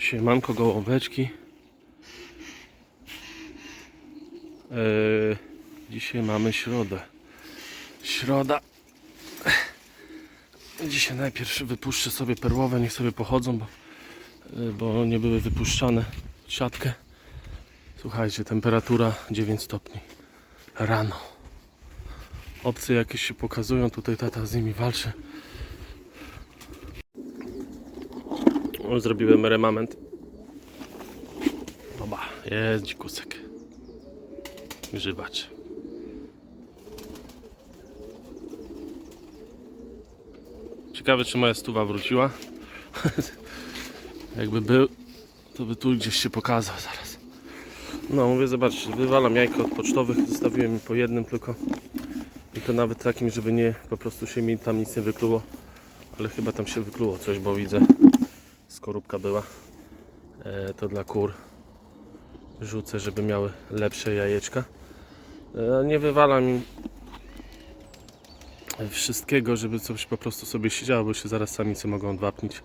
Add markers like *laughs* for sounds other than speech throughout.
Siemanko gołąbeczki. Eee, dzisiaj mamy środę. Środa. Dzisiaj najpierw wypuszczę sobie perłowe, niech sobie pochodzą, bo, e, bo nie były wypuszczane siatkę. Słuchajcie, temperatura 9 stopni. Rano. Obcy jakieś się pokazują, tutaj tata z nimi walczy. O, zrobiłem remament. Oba, jest dzikusek. Grzybacz. Ciekawe, czy moja stuwa wróciła. *laughs* Jakby był, to by tu gdzieś się pokazał zaraz. No, mówię, zobaczcie, wywalam jajka od pocztowych, zostawiłem mi po jednym tylko. I to nawet takim, żeby nie, po prostu się mi tam nic nie wykluło. Ale chyba tam się wykluło coś, bo widzę, skorupka była. E, to dla kur rzucę, żeby miały lepsze jajeczka. E, nie wywalam im wszystkiego, żeby coś po prostu sobie siedziało, bo się zaraz samice mogą odwapnić.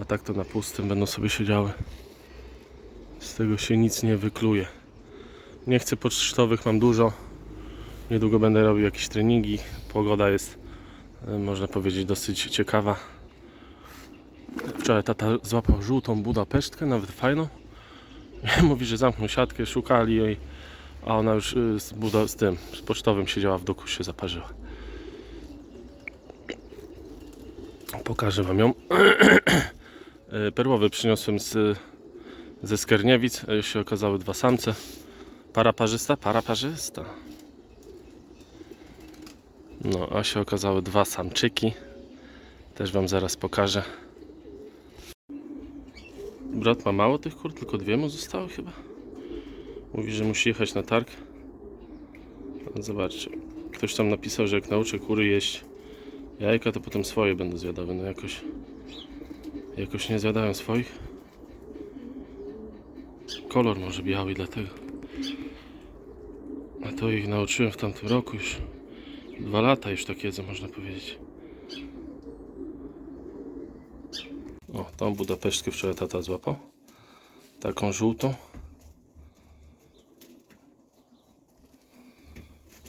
A tak to na pustym będą sobie siedziały. Z tego się nic nie wykluje. Nie chcę pocztowych, mam dużo. Niedługo będę robił jakieś treningi. Pogoda jest, e, można powiedzieć, dosyć ciekawa. Wczoraj tata złapał żółtą Budapesztkę, nawet fajną. *laughs* Mówi, że zamknął siatkę, szukali jej, a ona już y, z, Buda, z tym, z pocztowym siedziała w doku, się zaparzyła. Pokażę Wam ją. *clears throat* Y, Perłowy przyniosłem z, ze Skerniewic. y, się okazały dwa samce. Para parzysta? Para parzysta. No, a się okazały dwa samczyki. Też Wam zaraz pokażę. Brat ma mało tych kur, tylko dwie mu zostały chyba. Mówi, że musi jechać na targ. No, Zobaczcie. Ktoś tam napisał, że jak nauczę kury jeść jajka, to potem swoje będą zjadały. No jakoś, jakoś nie zjadają swoich. Kolor może biały, dlatego. A to ich nauczyłem w tamtym roku już. Dwa lata już tak jedzą, można powiedzieć. O, tą Budapesztkę wczoraj tata złapał. Taką żółtą.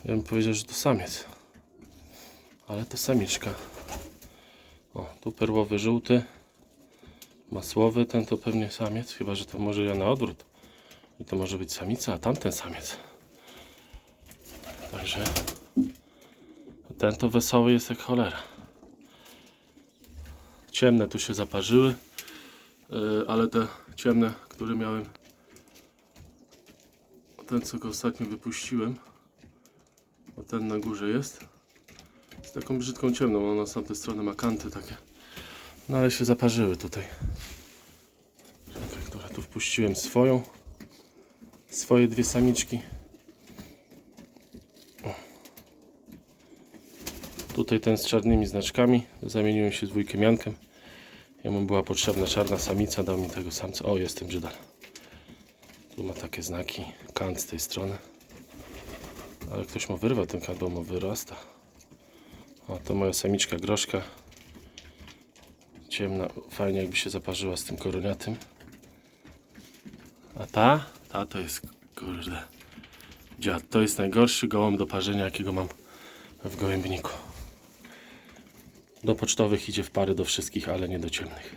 Ja bym powiedział, że to samiec. Ale to samiczka. O, tu perłowy żółty. Masłowy, ten to pewnie samiec, chyba że to może ja na odwrót. I to może być samica, a tamten samiec. Także ten to wesoły jest jak cholera. Ciemne tu się zaparzyły, yy, ale te ciemne, które miałem, ten co go ostatnio wypuściłem, o ten na górze jest, z taką brzydką ciemną, ona z tamtej strony ma kanty takie, no ale się zaparzyły tutaj. Która tu wpuściłem swoją, swoje dwie samiczki. Tutaj ten z czarnymi znaczkami. Zamieniłem się z wujkiem Jankiem. Jemu była potrzebna czarna samica, dał mi tego samca. O, jestem brzydal. Tu ma takie znaki. Kant z tej strony. Ale ktoś mu wyrwał ten kant, bo mu wyrasta. O, to moja samiczka groszka. Ciemna, fajnie jakby się zaparzyła z tym koroniatym. A ta? Ta to jest, kurde, dziad. To jest najgorszy gołąb do parzenia, jakiego mam w gołębniku. Do pocztowych idzie w pary do wszystkich, ale nie do ciemnych.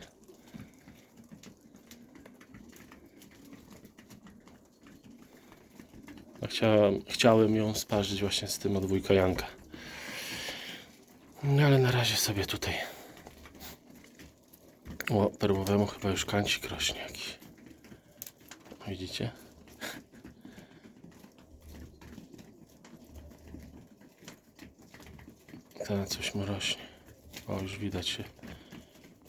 Chciałem, chciałem ją sparzyć właśnie z tym od Janka. No ale na razie sobie tutaj. O, perłowemu chyba już kancik rośnie jakiś. Widzicie? *laughs* Ten coś mu rośnie. O, już widać się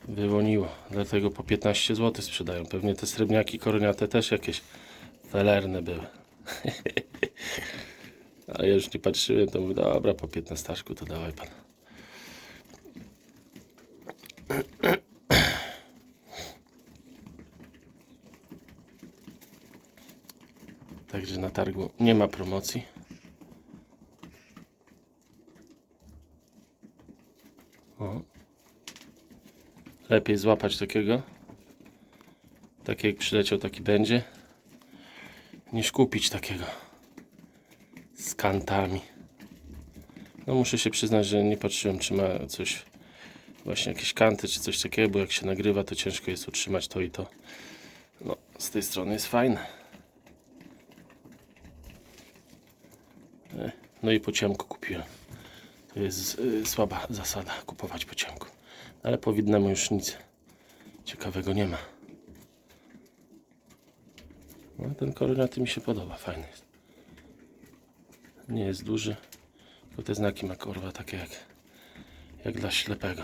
wyłoniło. Dlatego po 15 zł sprzedają. Pewnie te srebrniaki koroniate też jakieś felerne były. *laughs* Ale ja już nie patrzyłem, to mówię, dobra, po 15 to dawaj pan. Także na targu nie ma promocji. O. Lepiej złapać takiego taki jak przyleciał, taki będzie, niż kupić takiego z kantami. No muszę się przyznać, że nie patrzyłem, czy ma coś, właśnie jakieś kanty, czy coś takiego, bo jak się nagrywa, to ciężko jest utrzymać to i to. No, z tej strony jest fajne. E, No i po ciemku kupiłem. To jest y, słaba zasada kupować po ciemku. Ale po widnemu już nic ciekawego nie ma. No, ten koroniaty mi się podoba, fajny jest. Nie jest duży, tylko te znaki ma korwa takie jak, jak dla ślepego.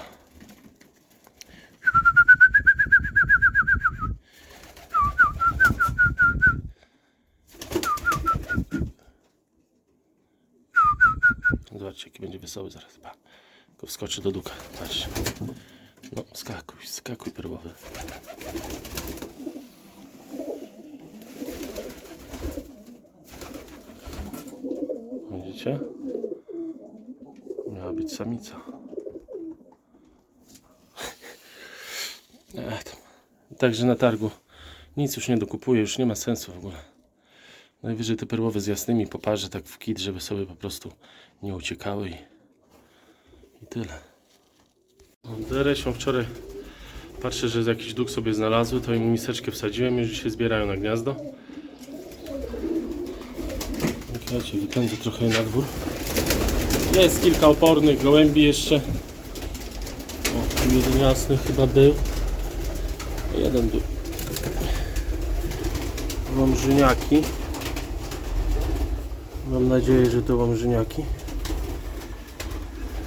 Zobaczcie, jaki będzie wesoły zaraz. Pa. Tylko wskoczy do duka. Patrzcie. No, skakuj, skakuj perłowy. Widzicie? Miała być samica. *laughs* Tam. Także na targu nic już nie dokupuję, już nie ma sensu w ogóle. Najwyżej te perłowe z jasnymi poparzę tak w kit, żeby sobie po prostu nie uciekały i, i tyle. Deresią wczoraj patrzę, że jakiś duk sobie znalazły, to im miseczkę wsadziłem, już się zbierają na gniazdo. Słuchajcie, wypędzę trochę na dwór. Jest kilka opornych gołębi jeszcze. O, jeden jasny chyba był. Jeden był. Łomżyniaki. Mam nadzieję, że to łomżyniaki.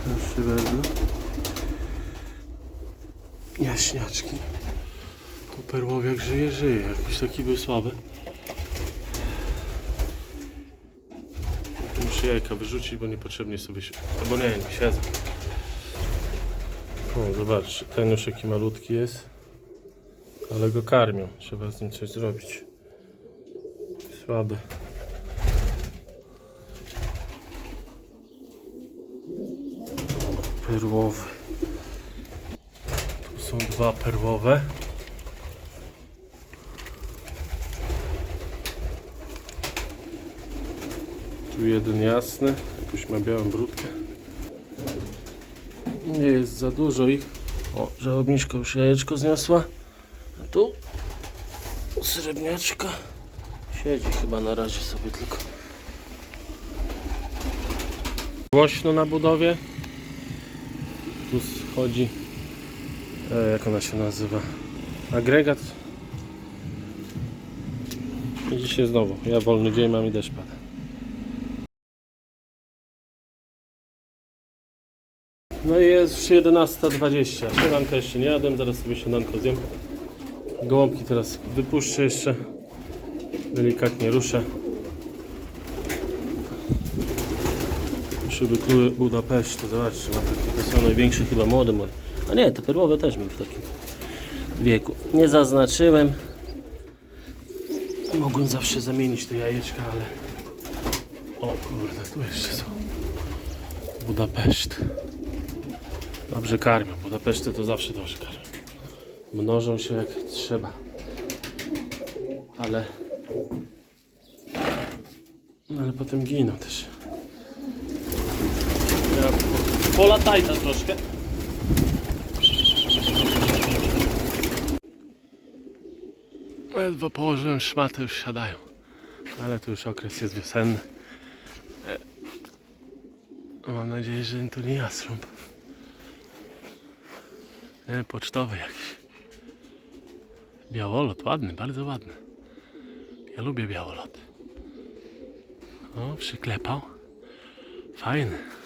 Proszę bardzo. Jaśniaczki. To perłowiak żyje, żyje. Jakiś taki był słaby. Muszę jajka wyrzucić, bo niepotrzebnie sobie się... Albo nie, nie siedzę. O, zobaczcie, ten już jaki malutki jest. Ale go karmią. Trzeba z nim coś zrobić. Słaby. Perłowy. Tu są dwa perłowe. Tu jeden jasny, jakoś ma białą brudkę. Nie jest za dużo ich. O, żałobniczka już jajeczko zniosła. A tu srebrniaczka. Siedzi chyba na razie sobie tylko. Głośno na budowie. Tu schodzi. E, jak ona się nazywa? Agregat. I dzisiaj znowu. Ja wolny dzień mam i deszcz pada. No i jest już 11.20. Śniadanka jeszcze nie jadłem, zaraz sobie śniadanko zjem. Gołąbki teraz wypuszczę jeszcze. Delikatnie ruszę. Przywykły Budapeszt, to zobaczcie, mam takie, to są największe chyba młode moje. A nie, te perłowe też mam w takim wieku. Nie zaznaczyłem. Mogłem zawsze zamienić te jajeczka, ale... O kurde, tu jeszcze są. Budapeszt. Dobrze karmią. Budapeszty to zawsze dobrze karmią. Mnożą się jak trzeba. Ale... No ale potem giną też. Ja po- polataj tam troszkę. Ledwo położyłem szmatę, już siadają. Ale to już okres jest wiosenny. E, Mam nadzieję, że to nie jastrząb. Nie, pocztowy jakiś. Białolot, ładny, bardzo ładny. Ja lubię białolot. O, przyklepał. Fajny.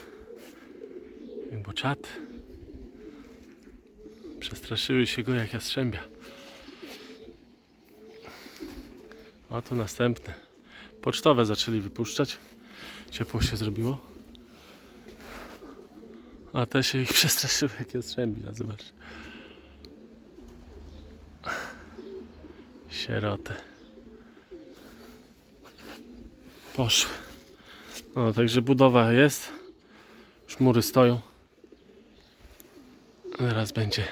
Jak boczat. Przestraszyły się go jak jastrzębia. O, tu następny. Pocztowe zaczęli wypuszczać. Ciepło się zrobiło. A te się ich *laughs* przestraszyły jak jastrzębia, zobacz. Sieroty. Poszły. No, także budowa jest. Już mury stoją. Teraz będzie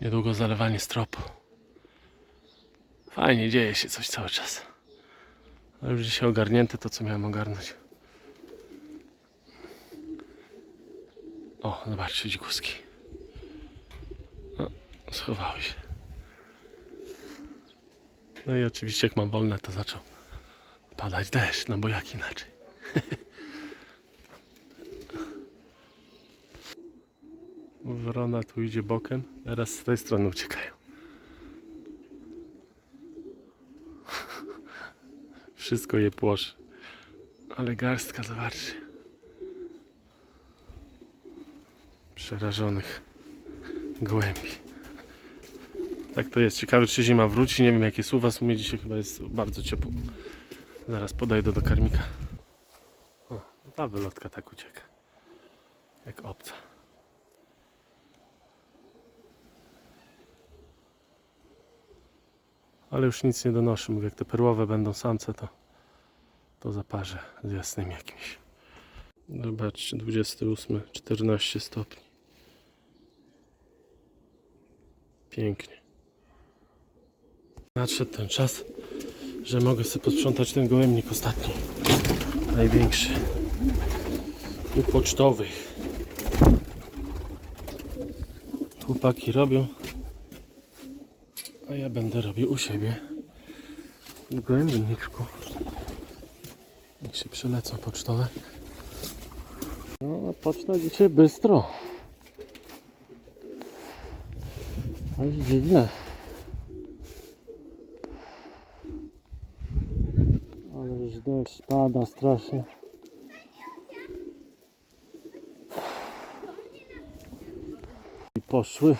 niedługo zalewanie stropu. Fajnie, dzieje się coś cały czas. Ale już dzisiaj ogarnięte to, co miałem ogarnąć. O, zobaczcie, dzikuski. O, schowały się. No i oczywiście jak mam wolne, to zaczął padać deszcz, no bo jak inaczej. Wrona tu idzie bokiem, teraz z tej strony uciekają. Wszystko je płoszy. Ale garstka, zobaczcie. Przerażonych gołębi. Tak to jest. Ciekawe, czy zima wróci. Nie wiem, jakie słowa w sumie dzisiaj chyba jest bardzo ciepło. Zaraz podejdę do karmika. O, ta wylotka tak ucieka. Jak obca. Ale już nic nie donoszę. Mówię, jak te perłowe będą samce, to, to zaparzę z jasnym jakimś. Zobaczcie, 28, 14 stopni. Pięknie. Nadszedł ten czas, że mogę sobie posprzątać ten gołębnik ostatni. Największy. U pocztowych. Chłopaki robią, a ja będę robił u siebie. W gołębniczku. Niech się przelecą pocztowe. No, poczta dzisiaj bystro. Aż dziwne. Ale już deszcz pada strasznie. I poszły.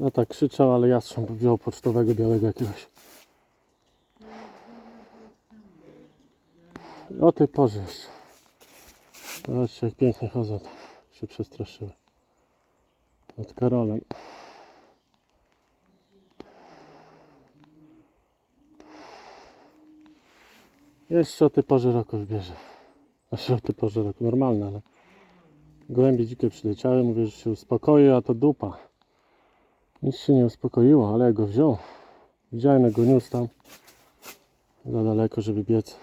No tak krzyczał, ale jastrząb wziął pocztowego białego jakiegoś. O tej porze jeszcze. Zobaczcie jak pięknie chodzą. Się przestraszyły. Od Karolem. Jeszcze o tej porze roku już bierze. Znaczy o tej porze roku normalne, ale gołębie dzikie przyleciały, mówię, że się uspokoi, a to dupa. Nic się nie uspokoiło, ale ja go wziął. Widziałem jak go niósł tam za daleko, żeby biec.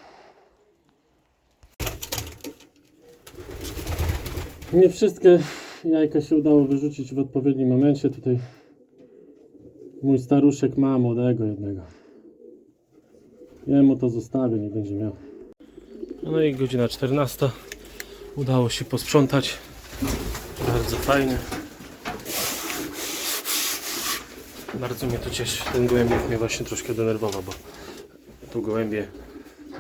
Nie wszystkie jajka się udało wyrzucić w odpowiednim momencie. Tutaj mój staruszek ma młodego jednego. Jemu to zostawię, nie będzie miał. No i godzina 14. Udało się posprzątać. Bardzo fajnie. Bardzo mnie to cieszy. Ten gołębnik mnie właśnie troszkę denerwował, bo tu gołębie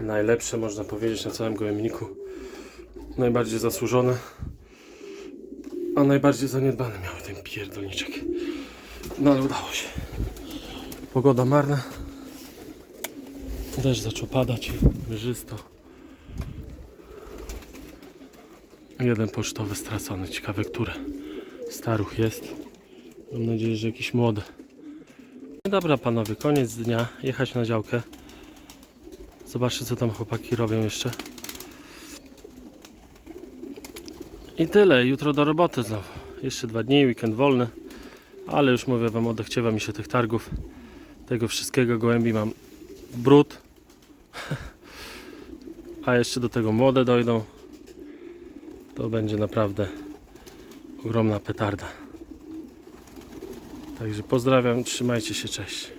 najlepsze można powiedzieć na całym gołębniku. Najbardziej zasłużone. A najbardziej zaniedbany miały ten pierdolniczek. No ale udało się. Pogoda marna. Deszcz zaczął padać. Wyżysto. Jeden pocztowy stracony. Ciekawe, które. Staruch jest. Mam nadzieję, że jakiś młody. Dobra panowie, koniec dnia. Jechać na działkę. Zobaczcie co tam chłopaki robią jeszcze. I tyle, jutro do roboty znowu. Jeszcze dwa dni, weekend wolny. Ale już mówię wam, odechciewa mi się tych targów. Tego wszystkiego gołębi mam brud. *laughs* A jeszcze do tego młode dojdą. To będzie naprawdę ogromna petarda. Także pozdrawiam, trzymajcie się, cześć.